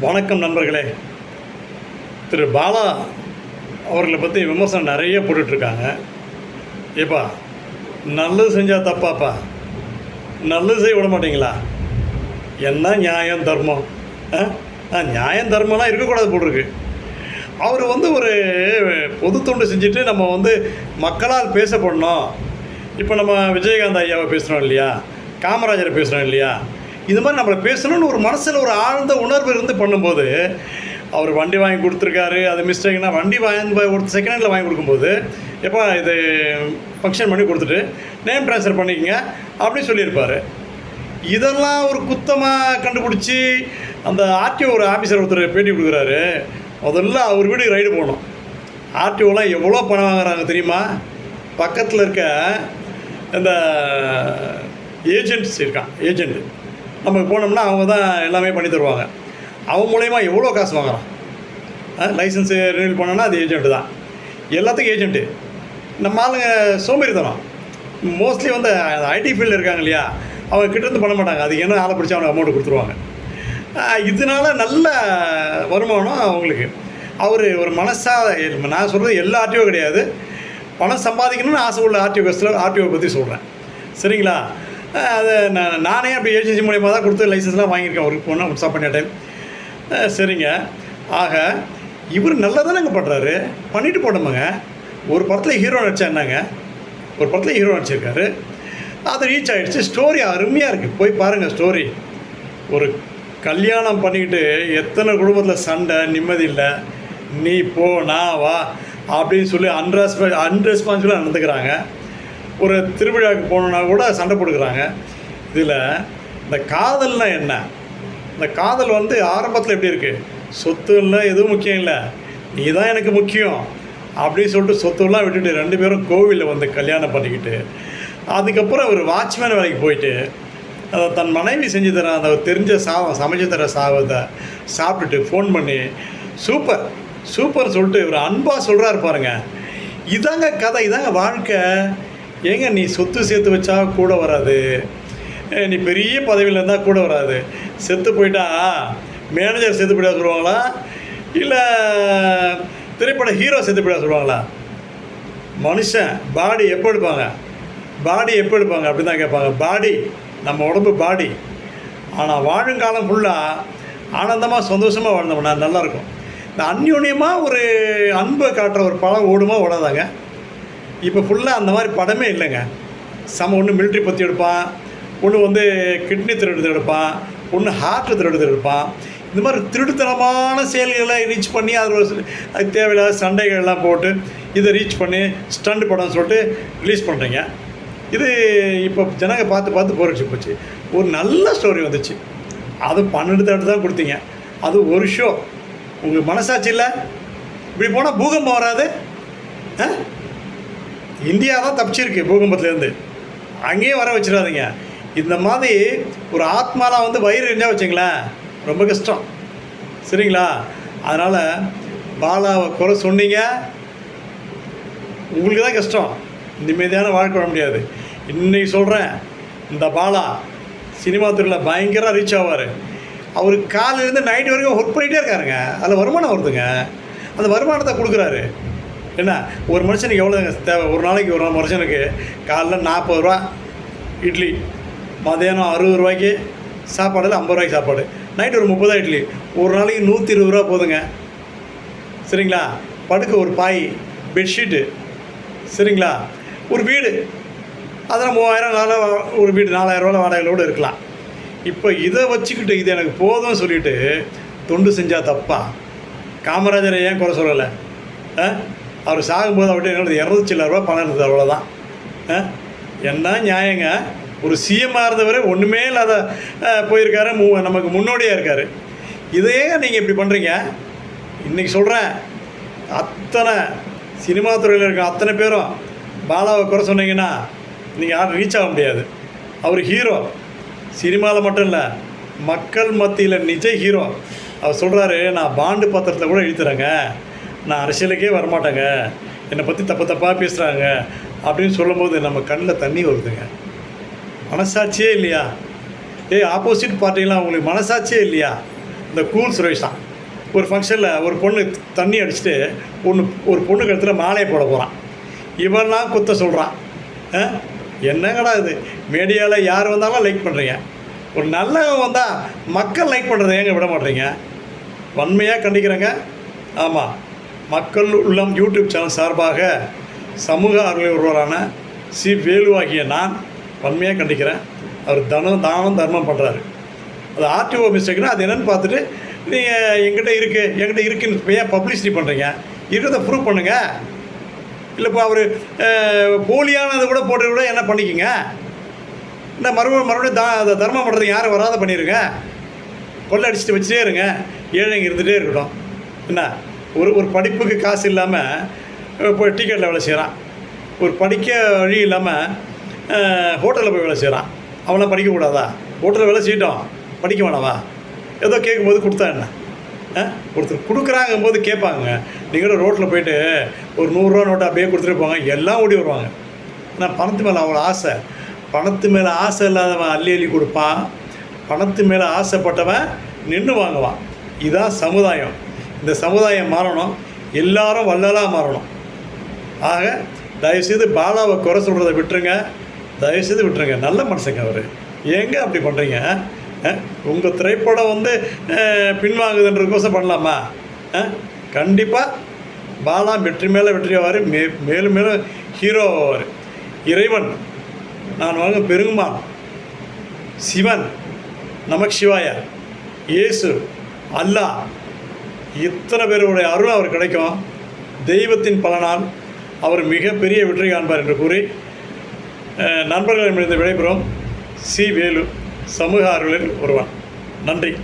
வணக்கம் நண்பர்களே. திரு பாலா அவர்களை பற்றி விமர்சனம் நிறைய போட்டுட்ருக்காங்க. ஏப்பா நல்லது செஞ்சால் தப்பாப்பா? நல்லது செய்ய விட மாட்டீங்களா என்ன நியாயம் தர்மம்? ஆ? ஆ, நியாயம் தர்மம்லாம் இருக்கக்கூடாது போட்டிருக்கு. அவர் வந்து ஒரு பொது தொண்டு செஞ்சுட்டு நம்ம வந்து மக்களால் பேசப்படணும். இப்போ நம்ம விஜயகாந்த் ஐயாவை பேசுகிறோம் இல்லையா? காமராஜரை பேசுகிறோம் இல்லையா? இது மாதிரி நம்மளை பேசணும்னு ஒரு மனசில் ஒரு ஆழ்ந்த உணர்வு இருந்து பண்ணும்போது அவர் வண்டி வாங்கி கொடுத்துருக்காரு அது மிஸ்டேக்னா வண்டி வாங்கி ஒரு செகண்ட் ஹேண்டில் வாங்கி கொடுக்கும்போது எப்போ இது ஃபங்க்ஷன் பண்ணி கொடுத்துட்டு நேம் ட்ரான்ஸ்ஃபர் பண்ணிக்கங்க அப்படின்னு சொல்லியிருப்பார். இதெல்லாம் ஒரு குத்தமாக கண்டுபிடிச்சி அந்த ஆர்டிஓ ஒரு ஆஃபீஸர் ஒருத்தர் பேட்டி கொடுக்குறாரு. முதல்ல அவர் வீட்டுக்கு ரைடு போகணும் ஆர்டிஓலாம் எவ்வளோ பணம் வாங்குறாங்க தெரியுமா? பக்கத்தில் இருக்க இந்த ஏஜென்ட்ஸ் இருக்கான் ஏஜென்ட்டு நம்ம போனோம்னா அவங்க தான் எல்லாமே பண்ணி தருவாங்க. அவன் மூலயமா எவ்வளோ காசு வாங்குறான்? லைசன்ஸு ரினியூல் பண்ணோன்னா அது ஏஜென்ட்டு தான். எல்லாத்துக்கும் ஏஜென்ட்டு நம்ம ஆளுங்க சோம்பேறித்தனம். மோஸ்ட்லி வந்து ஐடி ஃபீல்டில் இருக்காங்க இல்லையா? அவங்க கிட்டேருந்து பண்ண மாட்டாங்க. அது என்ன ஆளை பிடிச்சி அவனுக்கு அமௌண்ட் கொடுத்துருவாங்க. இதனால நல்ல வருமானம் அவங்களுக்கு. அவர் ஒரு மனசாக நான் சொல்கிறது எல்லா ஆர்டிஓ கிடையாது. பணம் சம்பாதிக்கணும்னு ஆசை உள்ள ஆர்டிஓ ஆர்டிஓ பற்றி சொல்கிறேன் சரிங்களா? அது நான் நானே அப்படி ஏஜென்சி மூலியமாக தான் கொடுத்து லைசன்ஸ்லாம் வாங்கியிருக்கேன். அவருக்கு போனால் உட்சா பண்ணிய டைம் சரிங்க. ஆக இவர் நல்லா தானேங்க பண்ணுறாரு பண்ணிட்டு போட்டோமுங்க ஒரு படத்தில் ஹீரோ நடிச்சா என்னங்க? ஒரு படத்தில் ஹீரோ நடிச்சிருக்காரு. அது ரீச் ஆகிடுச்சு ஸ்டோரி அருமையாக இருக்குது போய் பாருங்கள் ஸ்டோரி ஒரு கல்யாணம் பண்ணிக்கிட்டு எத்தனை குடும்பத்தில் சண்டை நிம்மதி இல்லை. நீ போ நான் வா அப்படின்னு சொல்லி அன்ரெஸ்ப அன்ரெஸ்பான்சிபிளாக நடந்துக்கிறாங்க. ஒரு திருவிழாவுக்கு போகணுன்னா கூட சண்டை போட்டுக்கிறாங்க. இதில் இந்த காதல்னால் என்ன? இந்த காதல் வந்து ஆரம்பத்தில் எப்படி இருக்குது சொத்து இல்லை எதுவும் முக்கியம் இல்லை. நீ தான் எனக்கு முக்கியம். அப்படின்னு சொல்லிட்டு சொத்துலாம் விட்டுட்டு ரெண்டு பேரும் கோவிலில் வந்து கல்யாணம் பண்ணிக்கிட்டு அதுக்கப்புறம் அவர் வாட்ச்மேன் வேலைக்கு போயிட்டு அதை தன் மனைவி செஞ்சு தர அந்த தெரிஞ்ச சாதம் சமைச்சு தர சாதத்தை சாப்பிட்டுட்டு ஃபோன் பண்ணி சூப்பர் சூப்பர் சொல்லிட்டு இவர் அன்பாக சொல்கிறாரு பாருங்க. இதாங்க கதை இதாங்க வாழ்க்கை. ஏங்க நீ சொத்து சேர்த்து வச்சா கூட வராது. நீ பெரிய பதவியில் இருந்தால் கூட வராது. செத்து போயிட்டா மேனேஜர் செத்து போயிட்டா சொல்லுவாங்களா? இல்லை திரைப்பட ஹீரோ செத்து போயிட்டா சொல்லுவாங்களா? மனுஷன் பாடி எப்போ எடுப்பாங்க? பாடி எப்போ எடுப்பாங்க? அப்படி தான் கேட்பாங்க. பாடி நம்ம உடம்பு பாடி ஆனால் வாழும் காலம் ஃபுல்லாக ஆனந்தமாக சந்தோஷமாக வாழ்ந்தோம்னா நல்லாயிருக்கும் இந்த அந்யோன்யமாக ஒரு அன்பை காட்டுற ஒரு படம் ஓடுமா ஓடாதாங்க? இப்போ ஃபுல்லாக அந்த மாதிரி படமே இல்லைங்க. சம ஒன்று மிலிட்ரி பற்றி எடுப்பான் ஒன்று வந்து கிட்னி திருடுறது எடுப்பான் ஒன்று ஹார்ட் திருடுறது எடுப்பான். இந்த மாதிரி திருடுத்தனமான செயல்களை ரீச் பண்ணி அதில் ஒரு அதுக்கு தேவையில்லாத சண்டைகள்லாம் போட்டு இதை ரீச் பண்ணி ஸ்டண்ட் படம் சொல்லிட்டு ரிலீஸ் பண்ணுறீங்க இது இப்போ ஜனங்க பார்த்து பார்த்து போரிச்சு போச்சு. ஒரு நல்ல ஸ்டோரி வந்துச்சு. அது பன்னெண்டு தேட்டர் தான் கொடுத்தீங்க. அது ஒரு ஷோ உங்களுக்கு மனசாட்சி இல்லை? இப்படி போனால் பூகம்பம் வராது? ஆ? இந்தியா தான் தப்பிச்சிருக்கு பூகம்பத்துலேருந்து. அங்கேயும் வர வச்சிடாதீங்க. இந்த மாதிரி ஒரு ஆத்மாலாம் வந்து வயிறு இருந்தால் வச்சுங்களேன் ரொம்ப கஷ்டம். சரிங்களா? அதனால் பாலாவை குறை சொன்னீங்க. உங்களுக்கு தான் கஷ்டம். நிம்மதியான வாழ்க்கை வாழ முடியாது. இன்றைக்கி சொல்கிறேன் இந்த பாலா சினிமா துறையில் பயங்கர ரீச் ஆவார். அவர் காலையிலேருந்து நைட்டு வரைக்கும் ஒர்க் பண்ணிகிட்டே இருக்காருங்க. அதில் வருமானம் வருதுங்க. அந்த வருமானத்தை கொடுக்குறாரு. என்ன ஒரு மனுஷனுக்கு எவ்வளோங்க தேவை? ஒரு நாளைக்கு ஒரு மனுஷனுக்கு காலைல நாற்பது ரூபா இட்லி மதியானம் அறுபது ரூபாய்க்கு சாப்பாடில் ஐம்பது ரூபாய்க்கு சாப்பாடு. நைட்டு ஒரு முப்பது ரூபா இட்லி. ஒரு நாளைக்கு நூற்றி இருபது ரூபா போதுங்க. சரிங்களா? படுக்க ஒரு பாய் பெட்ஷீட்டு சரிங்களா? ஒரு வீடு. அதில் மூவாயிரம் நாலு ஒரு வீடு நாலாயிரம் ரூபா வாடகையோடு இருக்கலாம். இப்போ இதை வச்சுக்கிட்டு இது எனக்கு போதும்னு சொல்லிட்டு தொண்டு செஞ்சால் தப்பா? காமராஜரை ஏன் குறை சொல்லலை? ஆ? அவர் சாகும்போது அவர்கிட்ட என்னோட இரநூத்தி சில்லற ரூபா பணம் இருந்தது அவ்வளோதான் ஆ? என்ன நியாயங்க? ஒரு சிஎம்மாக இருந்தவர் ஒன்றுமே இல்லாத ஆ, போயிருக்காரு மூ நமக்கு முன்னோடியாக இருக்கார். இதையே நீங்கள் இப்படி பண்ணுறீங்க இன்றைக்கி சொல்கிறேன் அத்தனை சினிமா துறையில் இருக்க அத்தனை பேரும் பாலாவை குறை சொன்னீங்கன்னா நீங்கள் யாரும் ரீச் ஆக முடியாது. அவர் ஹீரோ சினிமாவில் மட்டும் இல்லை மக்கள் மத்தியில் நிஜ ஹீரோ அவர் சொல்கிறாரு நான் பாண்டு பத்திரத்தில் கூட எழுத்துறேங்க நான் அரசியலுக்கே வரமாட்டேங்க. என்னை பற்றி தப்பு தப்பாக பேசுகிறாங்க அப்படின்னு சொல்லும்போது நம்ம கண்ணில் தண்ணி வருதுங்க. மனசாட்சியே இல்லையா? ஏய் ஆப்போசிட் பார்ட்டிலாம் அவங்களுக்கு மனசாட்சியே இல்லையா? இந்த கூல் சுரேஷ் தான். ஒரு ஃபங்க்ஷனில் ஒரு பொண்ணு தண்ணி அடிச்சுட்டு ஒன்று ஒரு பொண்ணு கழுத்தில் மாலையை போட போகிறான் இவன்லாம் குத்த சொல்கிறான் என்னங்கடா இது? மீடியாவில் யார் வந்தாலும் லைக் பண்ணுறீங்க ஒரு நல்லவன் வந்தால் மக்கள் லைக் பண்ணுறதை ஏங்க விட மாட்டேறீங்க வன்மையாக கண்டிக்கிறேங்க. ஆமாம் மக்கள் உள்ளம் யூடியூப் சேனல் சார்பாக சமூக ஆர்வலர் ஒருவரான சி. வேலு ஆகிய நான் வன்மையாக கண்டிக்கிறேன். அவர் தனம் தானம் தர்மம் பண்ணுறாரு அது ஆர்டிஓ மிஸ்டேக்னா அது என்னென்னு பார்த்துட்டு நீங்கள் எங்கிட்ட இருக்குது எங்கிட்ட இருக்குன்னு ஏன் பப்ளிசிட்டி பண்ணுறீங்க இருக்கிறத ப்ரூவ் பண்ணுங்கள் இல்லைப்பா அவர் போலியானது கூட போட்டு கூட என்ன பண்ணிக்கிங்க? என்ன மறுபடியும் மறுபடியும் தா தர்மம் பண்ணுறது யாரும் வராத பண்ணிடுங்க கொள்ளை அடிச்சுட்டு வச்சுட்டே இருங்க. ஏழைங்க இருந்துகிட்டே இருக்கட்டும். என்ன? ஒரு ஒரு படிப்புக்கு காசு இல்லாமல் இப்போ டிக்கெட்டில் வேலை செய்கிறான் ஒரு படிக்க வழி இல்லாமல் ஹோட்டலில் போய் வேலை செய்கிறான் அவனாம் படிக்கக்கூடாதா ஹோட்டலில் வேலை செய்யட்டோம். படிக்க வேணாவா ஏதோ கேட்கும்போது கொடுத்தா என்ன? ஆ? ஒருத்தர் கொடுக்குறாங்கும் போது கேட்பாங்க. நீங்களும் ரோட்டில் போயிட்டு ஒரு நூறுரூவா நோட்டை அப்படியே கொடுத்துட்டு போங்க. எல்லாம் ஓடி வருவாங்க. ஆனால் பணத்து மேலே அவ்வளோ ஆசை. பணத்து மேலே ஆசை இல்லாதவன் அள்ளி அள்ளி கொடுப்பான். பணத்து மேலே ஆசைப்பட்டவன் நின்று வாங்குவான். இதுதான் சமுதாயம். இந்த சமுதாயம் மாறணும் எல்லாரும் வள்ளலாக மாறணும். ஆக தயவுசெய்து பாலாவை குறை சொல்கிறத விட்டுருங்க. தயவுசெய்து விட்டுருங்க. நல்ல மனுஷங்க அவர். ஏங்க அப்படி பண்ணுறீங்க உங்கள் திரைப்படம் வந்து பின்வாங்குதுன்ற பின்வாங்குதுன்றதுக்கோசம் பண்ணலாமா? கண்டிப்பாக பாலா வெற்றி மேலே வெற்றியாவார் மே மேலும் மேலும் ஹீரோ ஆவார். இறைவன் நான் வாங்க பெருமான் சிவன் நமக் சிவாயா இயேசு அல்லாஹ் இத்தனை பேருடைய அருள் அவர் கிடைக்கும். தெய்வத்தின் பலனால் அவர் மிகப்பெரிய வெற்றி காண்பார் என்று கூறி நண்பர்களிடமிருந்து விடைபெறும் சி. வேலு சமூக அருளில் ஒருவன். நன்றி.